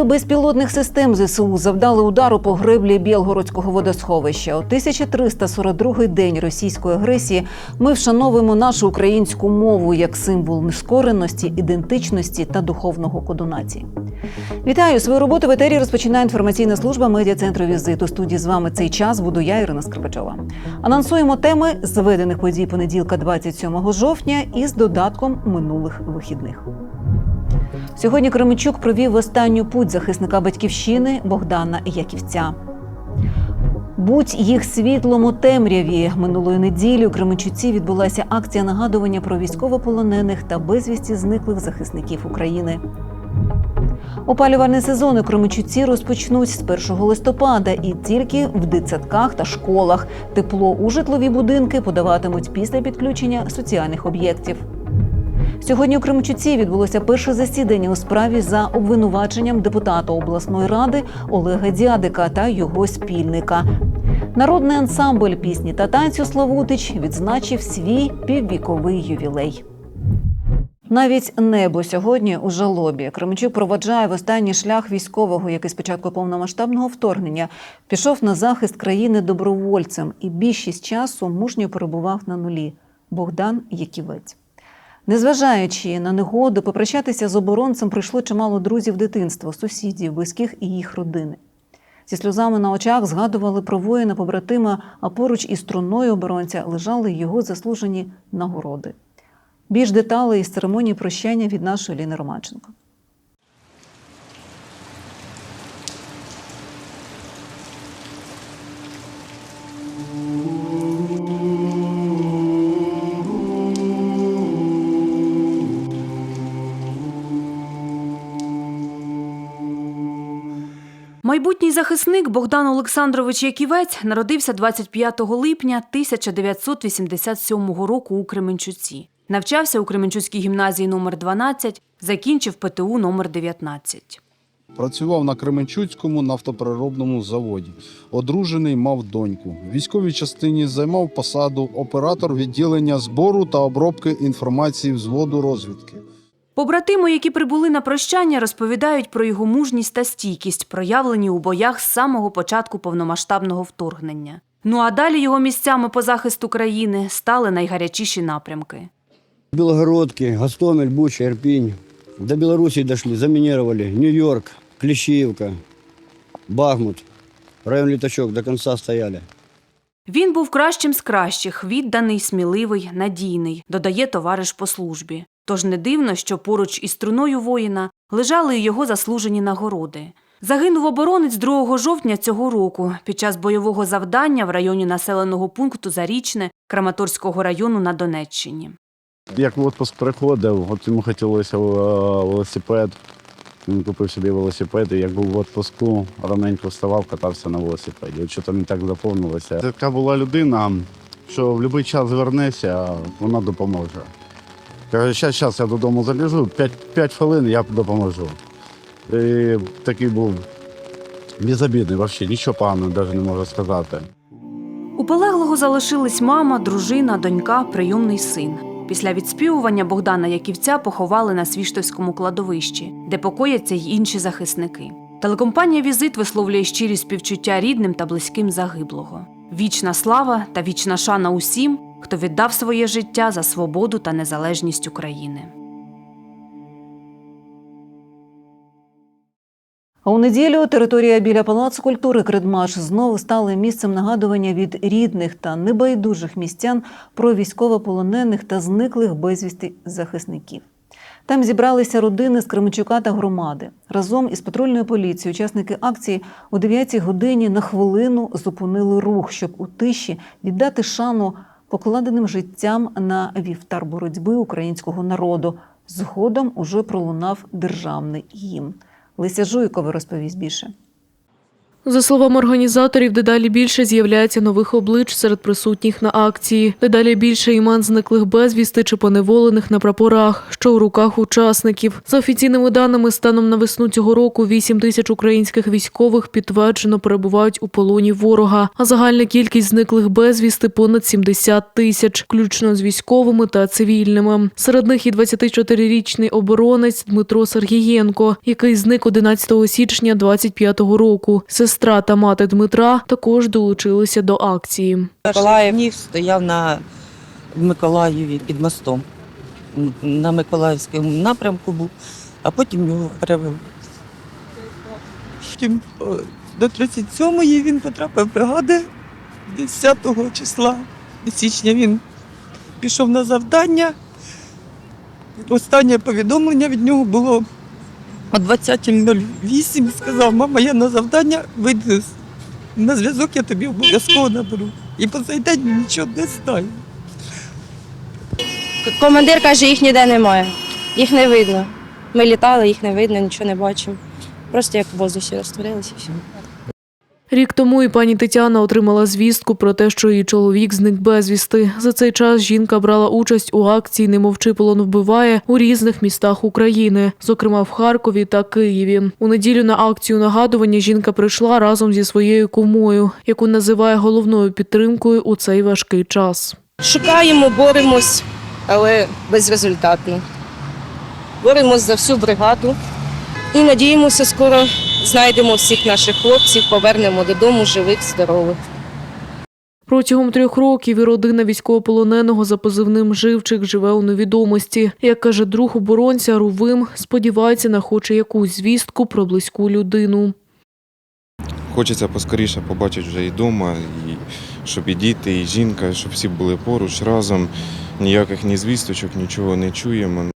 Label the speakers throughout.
Speaker 1: Сили безпілотних систем ЗСУ завдали удару по греблі Білгородського водосховища. У 1342 день російської агресії ми вшановуємо нашу українську мову як символ нескореності, ідентичності та духовного коду нації. Вітаю свою роботу в етері розпочинає інформаційна служба медіа центру візит. У студії з вами цей час буду я, Ірина Скрипачова. Анонсуємо теми зведених подій понеділка, 27 жовтня, із додатком минулих вихідних. Сьогодні Кременчук провів останню путь захисника батьківщини Богдана Яківця. Будь їх світлом у темряві минулої неділі у Кременчуці відбулася акція нагадування про військовополонених та безвісті зниклих захисників України. Опалювальний сезон у Кременчуці розпочнуть з 1 листопада і тільки в дитсадках та школах. Тепло у житлові будинки подаватимуть після підключення соціальних об'єктів. Сьогодні у Кременчуці відбулося перше засідання у справі за обвинуваченням депутата обласної ради Олега Дядика та його спільника. Народний ансамбль пісні та танцю Славутич відзначив свій піввіковий ювілей. Навіть небо сьогодні у жалобі. Кременчук проваджає в останній шлях військового, який спочатку повномасштабного вторгнення пішов на захист країни добровольцем і більшість часу мужньо перебував на нулі. Богдан Яківець. Незважаючи на негоду, попрощатися з оборонцем прийшло чимало друзів дитинства, сусідів, близьких і їх родини. Зі сльозами на очах згадували про воїна побратима, а поруч із труною оборонця лежали його заслужені нагороди. Більш деталей із церемонії прощання від нашої Ліни Романченко.
Speaker 2: Майбутній захисник Богдан Олександрович Яківець народився 25 липня 1987 року у Кременчуці. Навчався у Кременчуцькій гімназії номер 12, закінчив ПТУ номер 19.
Speaker 3: Працював на Кременчуцькому нафтопереробному заводі. Одружений, мав доньку. В військовій частині займав посаду оператор відділення збору та обробки інформації взводу розвідки.
Speaker 2: Побратими, які прибули на прощання, розповідають про його мужність та стійкість, проявлені у боях з самого початку повномасштабного вторгнення. Ну а далі його місцями по захисту країни стали найгарячіші напрямки.
Speaker 4: Белгородки, Гостомель, Буча, Ирпинь. До Белоруссии дошли, заминировали. Нью-Йорк, Клещиевка, Бахмут. Район Литачок до конца стояли.
Speaker 2: Він був кращим з кращих, відданий, сміливий, надійний, додає товариш по службі. Тож не дивно, що поруч із труною воїна лежали й його заслужені нагороди. Загинув оборонець 2 жовтня цього року під час бойового завдання в районі населеного пункту Зарічне Краматорського району на Донеччині.
Speaker 3: Як в відпуск приходив, от йому хотілося е, велосипед. Він купив собі велосипед, і як був в відпуску, раненько вставав, катався на велосипеді. От що то мені так заповнилося. Така була людина, що в будь-який час звернешся, вона допоможе. Каже, зараз, зараз я додому залізу, 5, 5 хвилин я допоможу. І такий був безобідний, взагалі нічого поганого навіть не можу сказати.
Speaker 2: У полеглого залишились мама, дружина, донька, прийомний син. Після відспівування Богдана Яківця поховали на Свіштовському кладовищі, де покояться й інші захисники. Телекомпанія Візит висловлює щирі співчуття рідним та близьким загиблого. Вічна слава та вічна шана усім, хто віддав своє життя за свободу та незалежність України.
Speaker 1: А у неділю територія біля Палацу культури Кредмаш знову стала місцем нагадування від рідних та небайдужих містян про військовополонених та зниклих безвісти захисників. Там зібралися родини з Кременчука та громади. Разом із патрульною поліцією учасники акції о 9 годині на хвилину зупинили рух, щоб у тиші віддати шану покладеним життям на вівтар боротьби українського народу. Згодом уже пролунав державний гімн. Леся Жуйкова розповість більше.
Speaker 5: За словами організаторів, дедалі більше з'являється нових облич серед присутніх на акції. Дедалі більше імен зниклих безвісти чи поневолених на прапорах, що у руках учасників. За офіційними даними, станом на весну цього року 8 тисяч українських військових підтверджено перебувають у полоні ворога. А загальна кількість зниклих безвісти понад 70 тисяч, включно з військовими та цивільними. Серед них і 24-річний оборонець Дмитро Сергієнко, який зник 11 січня 25-го року. Сестра та мати Дмитра також долучилися до акції.
Speaker 6: Миколаїв стояв на Миколаєві під мостом. На Миколаївському напрямку був, а потім його перевели. Потім до 37-ї він потрапив в бригади 10 числа січня він пішов на завдання. Останнє повідомлення від нього було о 20.08. Сказав, мама, я на завдання вийду на зв'язок, я тобі обов'язково наберу. І по цей день нічого не знає.
Speaker 7: Командир каже, їх ніде немає. Їх не видно. Ми літали, їх не видно, нічого не бачимо. Просто як в воздусі розтворилися і все.
Speaker 5: Рік тому і пані Тетяна отримала звістку про те, що її чоловік зник безвісти. За цей час жінка брала участь у акції «Не мовчи, полон вбиває у різних містах України, зокрема в Харкові та Києві. У неділю на акцію нагадування жінка прийшла разом зі своєю кумою, яку називає головною підтримкою у цей важкий час.
Speaker 7: Шукаємо, боремось, але безрезультатно. Боремось за всю бригаду і надіємося, скоро знайдемо всіх наших хлопців, повернемо додому живих, здорових.
Speaker 5: Протягом трьох років і родина військовополоненого за позивним Живчик живе у невідомості. Як каже друг оборонця Рувим, сподівається на хоч якусь звістку про близьку людину.
Speaker 8: Хочеться поскоріше побачити вже і вдома, і щоб і діти, і жінка, щоб всі були поруч разом. Ніяких ні звісточок, нічого не чуємо.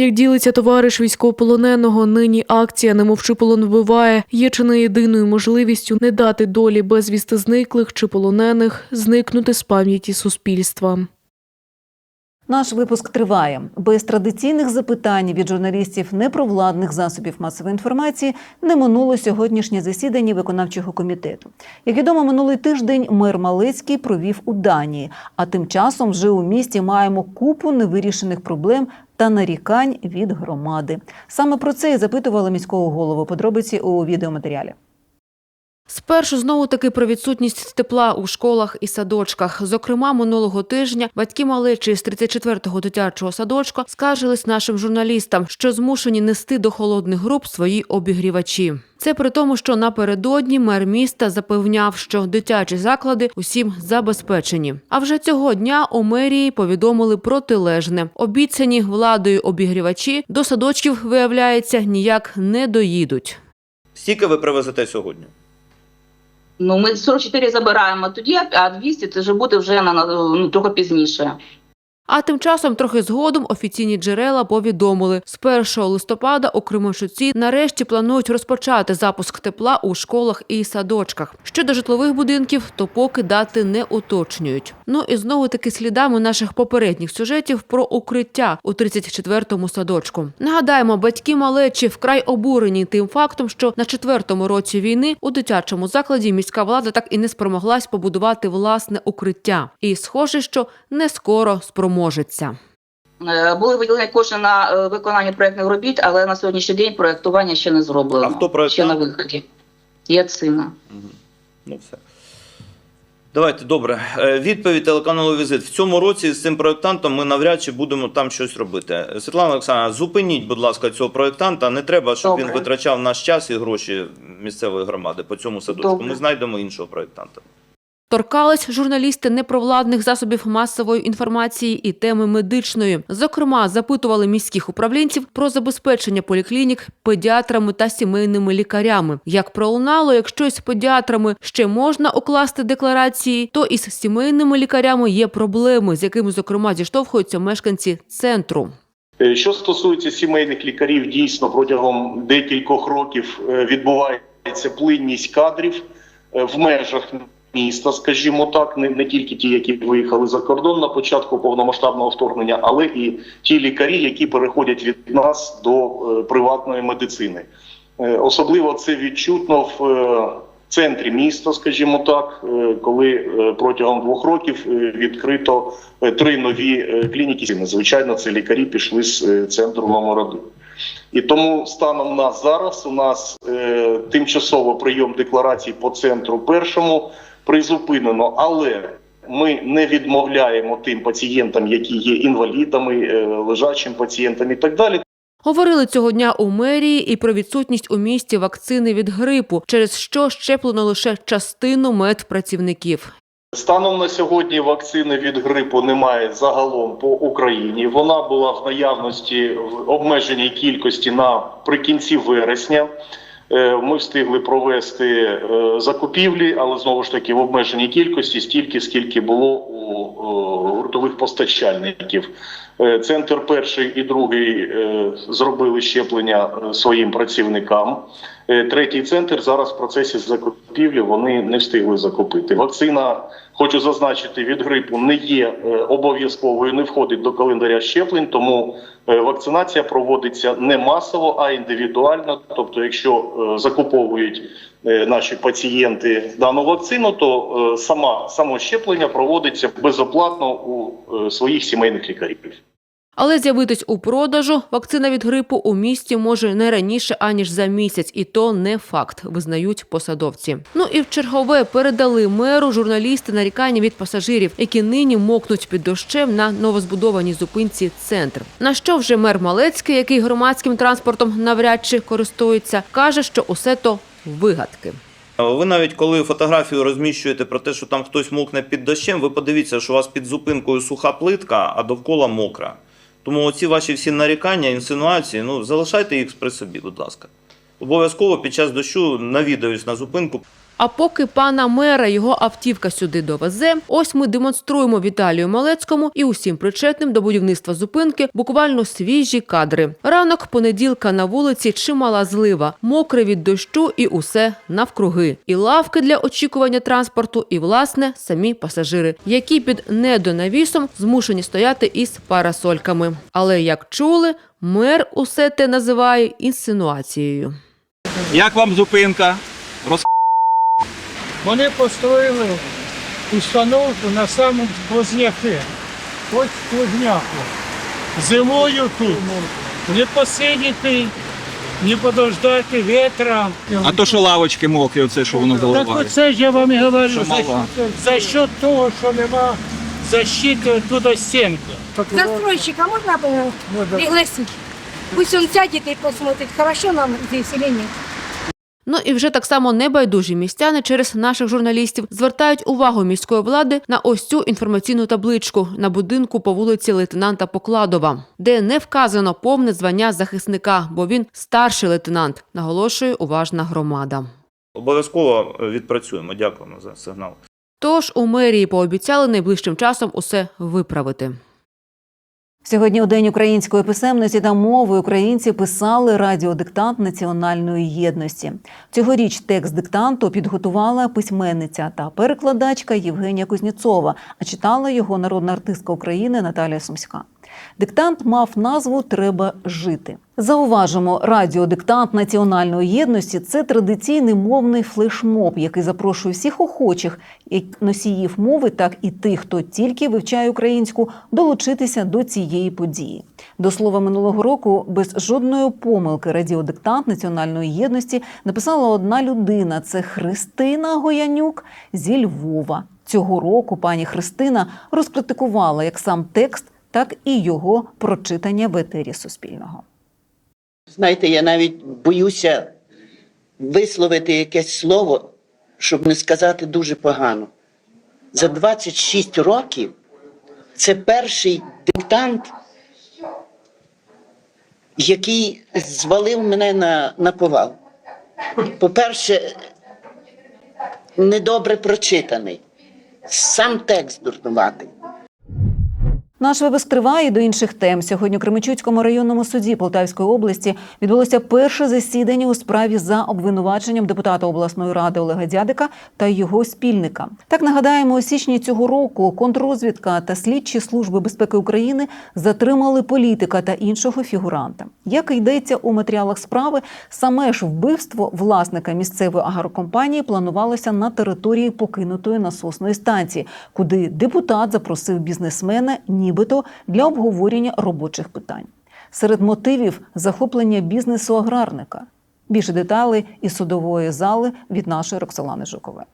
Speaker 5: Як ділиться товариш військовополоненого, нині акція «Не мовчи полон вбиває» є чи не єдиною можливістю не дати долі безвісти зниклих чи полонених зникнути з пам'яті суспільства.
Speaker 1: Наш випуск триває. Без традиційних запитань від журналістів непровладних засобів масової інформації не минуло сьогоднішнє засідання виконавчого комітету. Як відомо, минулий тиждень мер Малецький провів у Данії. А тим часом вже у місті маємо купу невирішених проблем та нарікань від громади. Саме про це і запитували міського голову. Подробиці у відеоматеріалі.
Speaker 9: Спершу знову таки про відсутність тепла у школах і садочках. Зокрема, минулого тижня батьки малечі з 34-го дитячого садочка скаржились нашим журналістам, що змушені нести до холодних груп свої обігрівачі. Це при тому, що напередодні мер міста запевняв, що дитячі заклади усім забезпечені. А вже цього дня у мерії повідомили протилежне. Обіцяні владою обігрівачі до садочків, виявляється, ніяк не доїдуть.
Speaker 10: Скільки ви привезете сьогодні?
Speaker 11: Ну, ми 44 забираємо тоді, а 200 це вже буде вже на, на- ну, трохи пізніше.
Speaker 9: А тим часом, трохи згодом, офіційні джерела повідомили, з 1 листопада у Кременчуці нарешті планують розпочати запуск тепла у школах і садочках. Щодо житлових будинків, то поки дати не уточнюють. Ну і знову таки слідами наших попередніх сюжетів про укриття у 34-му садочку. Нагадаємо, батьки малечі вкрай обурені тим фактом, що на четвертому році війни у дитячому закладі міська влада так і не спромоглась побудувати власне укриття. І схоже, що не скоро спроможеться.
Speaker 11: Е, Були виділені кошти на е, виконання проєктних робіт, але на сьогоднішній день проєктування ще не зроблено.
Speaker 10: А хто проєктант?
Speaker 11: Ще на виході. Яцина.
Speaker 10: Мгм. Ну все. Давайте, добре. Е, Відповідь телеканалу Візит. В цьому році з цим проєктантом ми навряд чи будемо там щось робити. Світлана Олександровна, зупиніть, будь ласка, цього проєктанта. Не треба, щоб він витрачав наш час і гроші місцевої громади по цьому садочку.
Speaker 11: Добре.
Speaker 10: Ми знайдемо іншого проєктанта.
Speaker 9: Торкались журналісти непровладних засобів масової інформації і теми медичної. Зокрема, запитували міських управлінців про забезпечення поліклінік педіатрами та сімейними лікарями. Як пролунало, якщо із педіатрами ще можна укласти декларації, то із сімейними лікарями є проблеми, з якими зокрема зіштовхуються мешканці центру.
Speaker 12: Е, Що стосується сімейних лікарів, дійсно протягом декількох років е, відбувається плинність кадрів е, в межах міста, скажімо так, не, не тільки ті, які виїхали за кордон на початку повномасштабного вторгнення, але і ті лікарі, які переходять від нас до е, приватної медицини. Е, Особливо це відчутно в е, центрі міста, скажімо так, е, коли е, протягом двох років е, відкрито три нові клініки. Звичайно, це лікарі пішли з центру номер один. І тому станом на зараз у нас тимчасово прийом декларацій по центру першому призупинено, але ми не відмовляємо тим пацієнтам, які є інвалідами, е, лежачим пацієнтам і так далі.
Speaker 9: Говорили цього дня у мерії і про відсутність у місті вакцини від грипу, через що щеплено лише частину медпрацівників.
Speaker 12: Станом на сьогодні вакцини від грипу немає загалом по Україні. Вона була в наявності в обмеженій кількості наприкінці вересня. Е, Ми встигли провести е, закупівлі, але знову ж таки в обмеженій кількості стільки, скільки було у е, гуртових постачальників. Е, Центр перший і другий е, зробили щеплення е, своїм працівникам. Третій центр зараз в процесі закупівлі вони не встигли закупити. Вакцина, хочу зазначити, від грипу не є обов'язковою, не входить до календаря щеплень, тому вакцинація проводиться не масово, а індивідуально. Тобто, якщо закуповують наші пацієнти дану вакцину, то е, сама само щеплення проводиться безоплатно у е, своїх сімейних лікарів.
Speaker 9: Але з'явитись у продажу вакцина від грипу у місті може не раніше аніж за місяць, і то не факт, визнають посадовці. Ну і в чергове передали меру журналісти нарікання від пасажирів, які нині мокнуть під дощем на новозбудованій зупинці центр. На що вже мер Малецький, який громадським транспортом навряд чи користується, каже, що усе то вигадки.
Speaker 10: Ви навіть коли фотографію розміщуєте про те, що там хтось мокне під дощем, ви подивіться, що у вас під зупинкою суха плитка, а довкола мокра. Тому оці ваші всі нарікання, інсинуації, ну залишайте їх при собі, будь ласка. Обов'язково під час дощу навідаюсь на зупинку.
Speaker 9: А поки пана мера його автівка сюди довезе, ось ми демонструємо Віталію Малецькому і усім причетним до будівництва зупинки буквально свіжі кадри. Ранок понеділка на вулиці чимала злива, мокре від дощу і усе навкруги. І лавки для очікування транспорту, і власне самі пасажири, які під недонавісом змушені стояти із парасольками. Але як чули, мер усе те називає інсинуацією.
Speaker 13: Як вам зупинка? Роз...
Speaker 14: Вони построїли установку на самому сквозняки. Ось сквозняку. Зимою тут не посидіти, не подождати ветра.
Speaker 13: А то, що лавочки мокрі, оце що воно
Speaker 14: Так оце ж я вам і говорю,
Speaker 13: Що
Speaker 14: за, за счет того, що нема защити туди стінки.
Speaker 15: Застройщика можно э, пригласить? Пусть он сядет и посмотрит, хорошо нам здесь или нет.
Speaker 9: Ну і вже так само небайдужі містяни через наших журналістів звертають увагу міської влади на ось цю інформаційну табличку на будинку по вулиці лейтенанта Покладова, де не вказано повне звання захисника, бо він старший лейтенант, наголошує уважна громада.
Speaker 10: Обов'язково е, відпрацюємо. Дякуємо за сигнал.
Speaker 9: Тож у мерії пообіцяли найближчим часом усе виправити.
Speaker 1: Сьогодні у День української писемності та мови українці писали радіодиктант національної єдності. Цьогоріч текст диктанту підготувала письменниця та перекладачка Євгенія Кузнєцова, а читала його народна артистка України Наталія Сумська. Диктант мав назву Треба жити. Зауважимо, радіодиктант національної єдності це традиційний мовний флешмоб, який запрошує всіх охочих, як носіїв мови, так і тих, хто тільки вивчає українську, долучитися до цієї події. До слова, минулого року без жодної помилки радіодиктант національної єдності написала одна людина: це Христина Гоянюк зі Львова. Цього року пані Христина розкритикувала як сам текст, так і його прочитання в етері Суспільного.
Speaker 16: Знаєте, я навіть боюся висловити якесь слово, щоб не сказати дуже погано. За 26 років це перший диктант, який звалив мене на, на повал. По-перше, недобре прочитаний, сам текст дурнуватий.
Speaker 1: Наш випуск триває до інших тем. Сьогодні у Кременчуцькому районному суді Полтавської області відбулося перше засідання у справі за обвинуваченням депутата обласної ради Олега Дядика та його спільника. Так нагадаємо, у січні цього року контррозвідка та слідчі служби безпеки України затримали політика та іншого фігуранта. Як йдеться у матеріалах справи, саме ж вбивство власника місцевої агрокомпанії планувалося на території покинутої насосної станції, куди депутат запросив бізнесмена, нібито для обговорення робочих питань. Серед мотивів захоплення бізнесу аграрника. Більше деталей із судової зали від нашої Роксолани Жукової.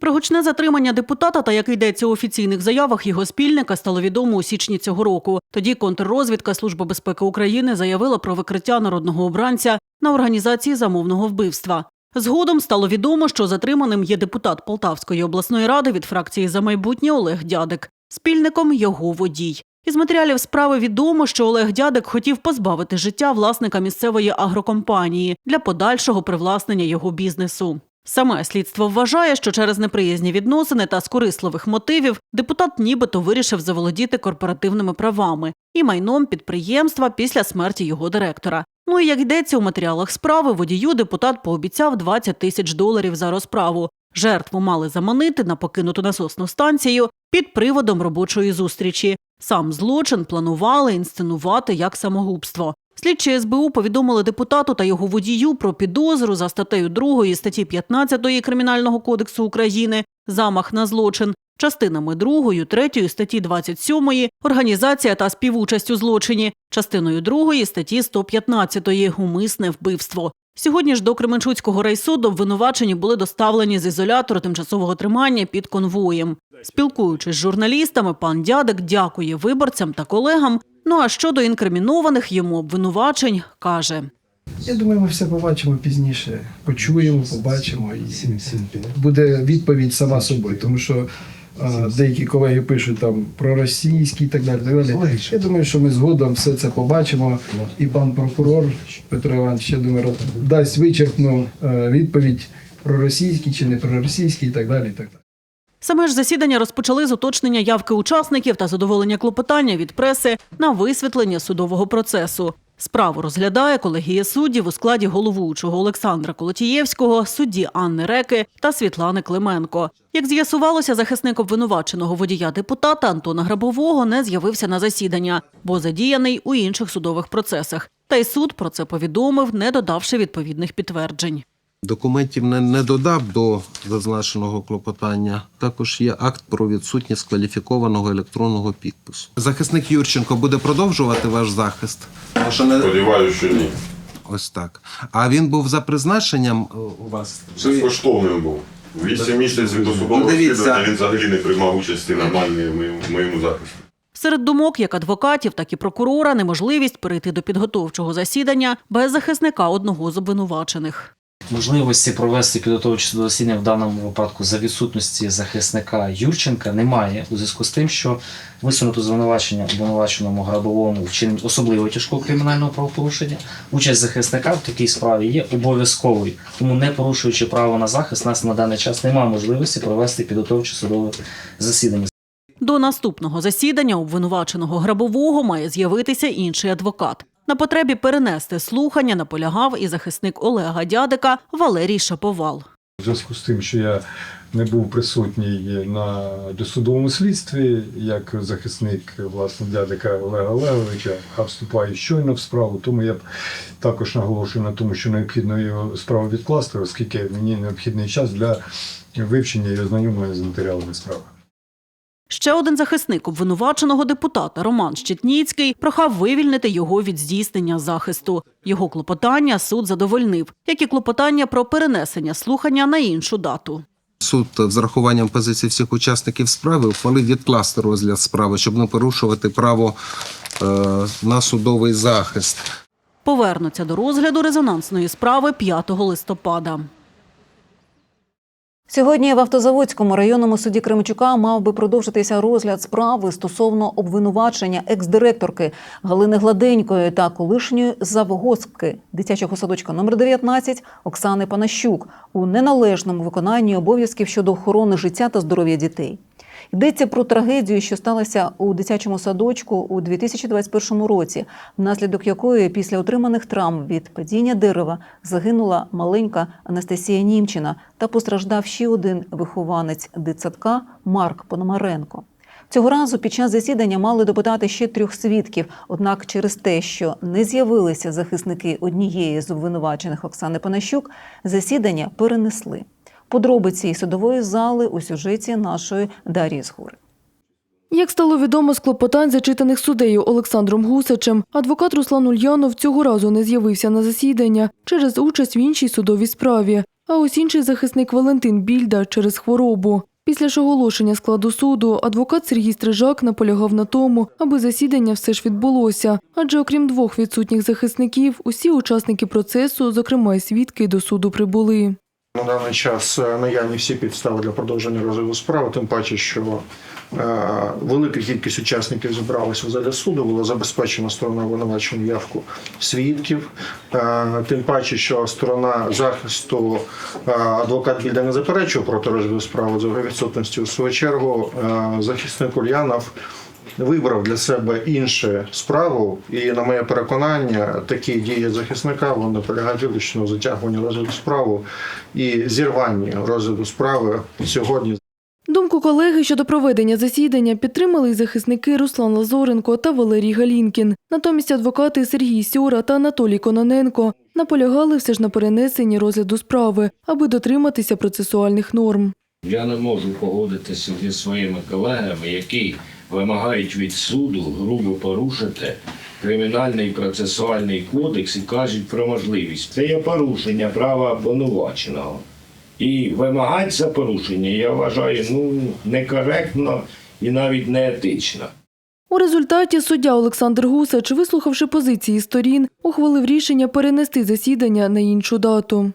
Speaker 17: Про гучне затримання депутата та як йдеться у офіційних заявах його спільника стало відомо у січні цього року. Тоді контррозвідка Служба безпеки України заявила про викриття народного обранця на організації замовного вбивства. Згодом стало відомо, що затриманим є депутат Полтавської обласної ради від фракції за майбутнє Олег Дядик. Спільником його водій. Із матеріалів справи відомо, що Олег Дядик хотів позбавити життя власника місцевої агрокомпанії для подальшого привласнення його бізнесу. Саме слідство вважає, що через неприязні відносини та з корисливих мотивів депутат нібито вирішив заволодіти корпоративними правами і майном підприємства після смерті його директора. Ну і як йдеться у матеріалах справи, водію депутат пообіцяв 20 тисяч доларів за розправу. Жертву мали заманити на покинуту насосну станцію під приводом робочої зустрічі. Сам злочин планували інсценувати як самогубство. Слідчі СБУ повідомили депутату та його водію про підозру за статтею 2 статті 15 Кримінального кодексу України замах на злочин, частинами 2, 3 статті 27 організація та співучасть у злочині, частиною 2 статті 115 умисне вбивство. Сьогодні ж до Кременчуцького райсуду обвинувачені були доставлені з ізолятору тимчасового тримання під конвоєм. Спілкуючись з журналістами, пан Дядик дякує виборцям та колегам. Ну а щодо інкримінованих йому обвинувачень, каже.
Speaker 18: Я думаю, ми все побачимо пізніше. Почуємо, побачимо і буде відповідь сама собою. Тому що деякі колеги пишуть там про російські і так далі. Так далі. Я думаю, що ми згодом все це побачимо. І пан прокурор Петро Іванович, я думаю, дасть вичерпну е, відповідь про російські чи не про російські і так далі. І так далі.
Speaker 17: Саме ж засідання розпочали з уточнення явки учасників та задоволення клопотання від преси на висвітлення судового процесу. Справу розглядає колегія суддів у складі головуючого Олександра Колотієвського, судді Анни Реки та Світлани Клименко. Як з'ясувалося, захисник обвинуваченого водія депутата Антона Грабового не з'явився на засідання, бо задіяний у інших судових процесах. Та й суд про це повідомив, не додавши відповідних підтверджень.
Speaker 19: Документів не, не додав до зазначеного клопотання. Також є акт про відсутність кваліфікованого електронного підпису. Захисник Юрченко буде продовжувати ваш захист?
Speaker 20: Сподіваюся, що ні.
Speaker 19: Ось так. А він був за призначенням е, у вас?
Speaker 20: Безкоштовним був. Вісім місяців до судового
Speaker 19: Ну,
Speaker 20: розслідування він взагалі не приймав участі моєму- в моєму захисті.
Speaker 17: Серед думок як адвокатів, так і прокурора неможливість перейти до підготовчого засідання без захисника одного з обвинувачених.
Speaker 21: Можливості провести підготовче судове засідання в даному випадку за відсутності захисника Юрченка немає у зв'язку з тим, що висунуто звинувачення обвинуваченому грабовому вчиненні особливо тяжкого кримінального правопорушення. Участь захисника в такій справі є обов'язковою. Тому, не порушуючи право на захист, нас на даний час немає можливості провести підготовче судове засідання.
Speaker 17: До наступного засідання обвинуваченого грабового має з'явитися інший адвокат. На потребі перенести слухання наполягав і захисник Олега Дядика Валерій Шаповал.
Speaker 22: У зв'язку з тим, що я не був присутній на досудовому слідстві, як захисник власне дядика Олега Олеговича, а вступаю щойно в справу, тому я б також наголошую на тому, що необхідно його справу відкласти, оскільки мені необхідний час для вивчення і ознайомлення з матеріалами справи.
Speaker 17: Ще один захисник обвинуваченого депутата Роман Щетніцький прохав вивільнити його від здійснення захисту. Його клопотання суд задовольнив, як і клопотання про перенесення слухання на іншу дату.
Speaker 19: Суд з урахуванням позицій всіх учасників справи ухвалив відкласти розгляд справи, щоб не порушувати право е, на судовий захист.
Speaker 17: Повернуться до розгляду резонансної справи 5 листопада.
Speaker 1: Сьогодні в Автозаводському районному суді Кременчука мав би продовжитися розгляд справи стосовно обвинувачення екс-директорки Галини Гладенької та колишньої завгоспки дитячого садочка номер 19 Оксани Панащук у неналежному виконанні обов'язків щодо охорони життя та здоров'я дітей. Йдеться про трагедію, що сталася у дитячому садочку у 2021 році, внаслідок якої після отриманих травм від падіння дерева загинула маленька Анастасія Німчина та постраждав ще один вихованець дитсадка Марк Пономаренко. Цього разу під час засідання мали допитати ще трьох свідків. Однак, через те, що не з'явилися захисники однієї з обвинувачених Оксани Панащук, засідання перенесли. Подробиці судової зали у сюжеті нашої Дар'ї Згури.
Speaker 5: Як стало відомо з клопотань, зачитаних суддею Олександром Гусачем, адвокат Руслан Ульянов цього разу не з'явився на засідання через участь в іншій судовій справі. А ось інший захисник Валентин Більда через хворобу. Після ж оголошення складу суду адвокат Сергій Стрижак наполягав на тому, аби засідання все ж відбулося. Адже окрім двох відсутніх захисників, усі учасники процесу, зокрема й свідки, до суду прибули.
Speaker 23: На даний час е, наявні всі підстави для продовження розгляду справи, тим паче, що е, велика кількість учасників зібралася в залі суду, було забезпечено стороною обвинувачення явку свідків. Е, тим паче, що сторона захисту адвокат Більда не заперечував проти розгляду справи за відсутності. У свою чергу захисник Ульянов вибрав для себе іншу справу, і на моє переконання, такі дії захисника вони полягають виключно в затягуванні розгляду справи і зірванні розгляду справи сьогодні.
Speaker 5: Думку колеги щодо проведення засідання підтримали й захисники Руслан Лазоренко та Валерій Галінкін. Натомість адвокати Сергій Сьора та Анатолій Кононенко наполягали все ж на перенесенні розгляду справи, аби дотриматися процесуальних норм.
Speaker 24: Я не можу погодитися зі своїми колегами, які вимагають від суду грубо порушити кримінальний процесуальний кодекс і кажуть про можливість. Це є порушення права обвинуваченого. І вимагати це порушення, я вважаю, ну некоректно і навіть неетично.
Speaker 5: У результаті суддя Олександр Гусач, вислухавши позиції сторін, ухвалив рішення перенести засідання на іншу дату.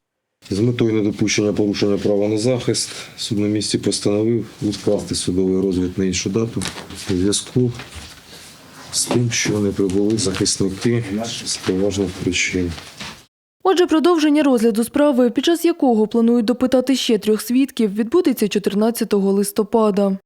Speaker 25: З метою недопущення порушення права на захист суд на місці постановив відкласти судовий розгляд на іншу дату у зв'язку з тим, що не прибули захисники з поважних причин.
Speaker 5: Отже, продовження розгляду справи, під час якого планують допитати ще трьох свідків, відбудеться 14 листопада.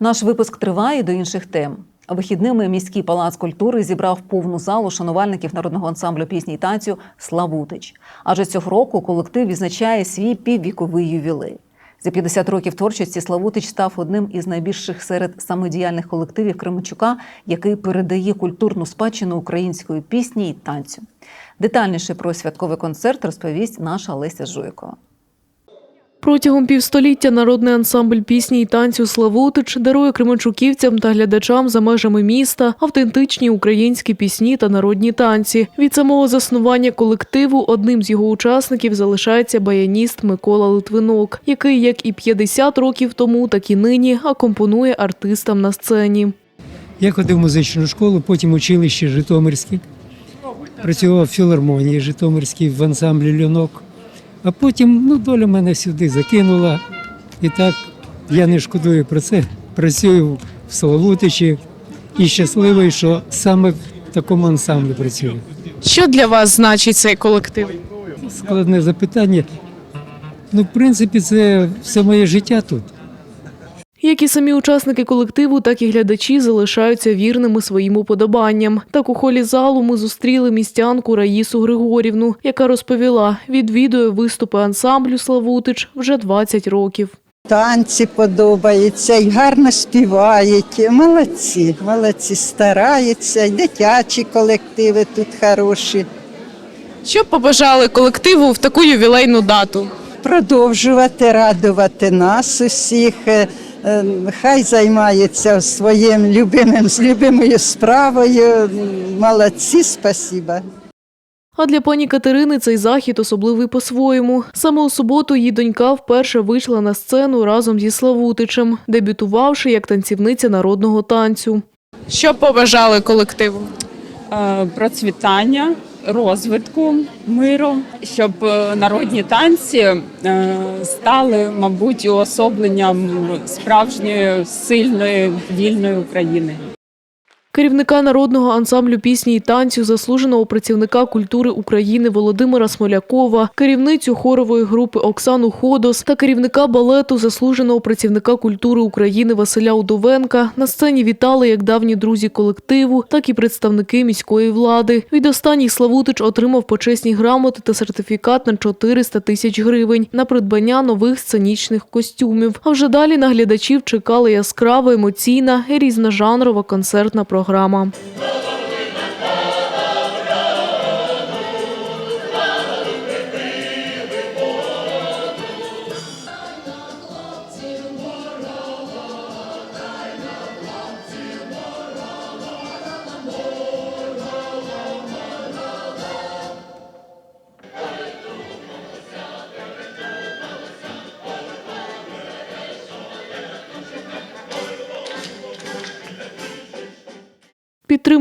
Speaker 1: Наш випуск триває до інших тем. Вихідними міський палац культури зібрав повну залу шанувальників народного ансамблю пісні й танцю Славутич. Адже цього року колектив відзначає свій піввіковий ювілей. За 50 років творчості Славутич став одним із найбільших серед самодіяльних колективів Кременчука, який передає культурну спадщину української пісні й танцю. Детальніше про святковий концерт розповість наша Леся Жуйкова.
Speaker 5: Протягом півстоліття народний ансамбль пісні й танцю Славутич дарує кременчуківцям та глядачам за межами міста автентичні українські пісні та народні танці. Від самого заснування колективу одним з його учасників залишається баяніст Микола Литвинок, який, як і 50 років тому, так і нині акомпонує артистам на сцені.
Speaker 26: Я ходив в музичну школу, потім училище Житомирське. Працював в філармонії Житомирській в ансамблі Льонок. А потім ну, доля мене сюди закинула. І так я не шкодую про це. Працюю в Соловутичі і щасливий, що саме в такому ансамблі працюю.
Speaker 27: Що для вас значить цей колектив?
Speaker 26: Складне запитання. Ну, в принципі, це все моє життя тут.
Speaker 5: Як і самі учасники колективу, так і глядачі залишаються вірними своїм уподобанням. Так у холі залу ми зустріли містянку Раїсу Григорівну, яка розповіла, відвідує виступи ансамблю Славутич вже 20 років.
Speaker 28: Танці подобаються і гарно співають. Молодці, молодці, стараються, і дитячі колективи тут хороші.
Speaker 27: Що побажали колективу в таку ювілейну дату?
Speaker 28: Продовжувати радувати нас усіх. Е, Хай займаються своїм любимим з любимою справою. Молодці, спасіба.
Speaker 5: А для пані Катерини цей захід особливий по-своєму. Саме у суботу її донька вперше вийшла на сцену разом зі Славутичем, дебютувавши як танцівниця народного танцю.
Speaker 27: Що побажали колективу?
Speaker 29: Е, процвітання, розвитку, миру, щоб е, народні танці е, стали, мабуть, уособленням справжньої сильної вільної України.
Speaker 5: Керівника народного ансамблю пісні і танцю, заслуженого працівника культури України Володимира Смолякова, керівницю хорової групи Оксану Ходос та керівника балету, заслуженого працівника культури України Василя Удовенка на сцені вітали як давні друзі колективу, так і представники міської влади. Від останніх Славутич отримав почесні грамоти та сертифікат на 400 тисяч гривень на придбання нових сценічних костюмів. А вже далі на глядачів чекала яскрава, емоційна і різножанрова концертна програма програма.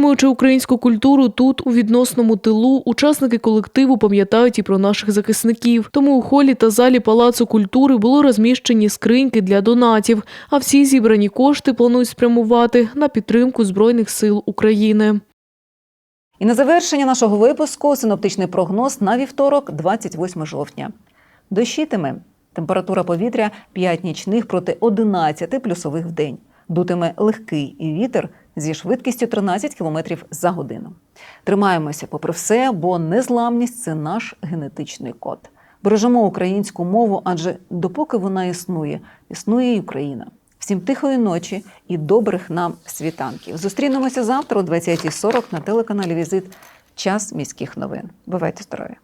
Speaker 5: Підтримуючи українську культуру тут, у відносному тилу, учасники колективу пам'ятають і про наших захисників. Тому у холі та залі Палацу культури було розміщені скриньки для донатів, а всі зібрані кошти планують спрямувати на підтримку Збройних сил України.
Speaker 1: І на завершення нашого випуску синоптичний прогноз на вівторок, 28 жовтня. Дощитиме. Температура повітря 5 нічних проти 11 плюсових в день. Дутиме легкий вітер зі швидкістю 13 км за годину. Тримаємося попри все, бо незламність це наш генетичний код. Бережемо українську мову, адже допоки вона існує, існує і Україна. Всім тихої ночі і добрих нам світанків. Зустрінемося завтра о 20.40 на телеканалі Візит. Час міських новин. Бувайте здорові!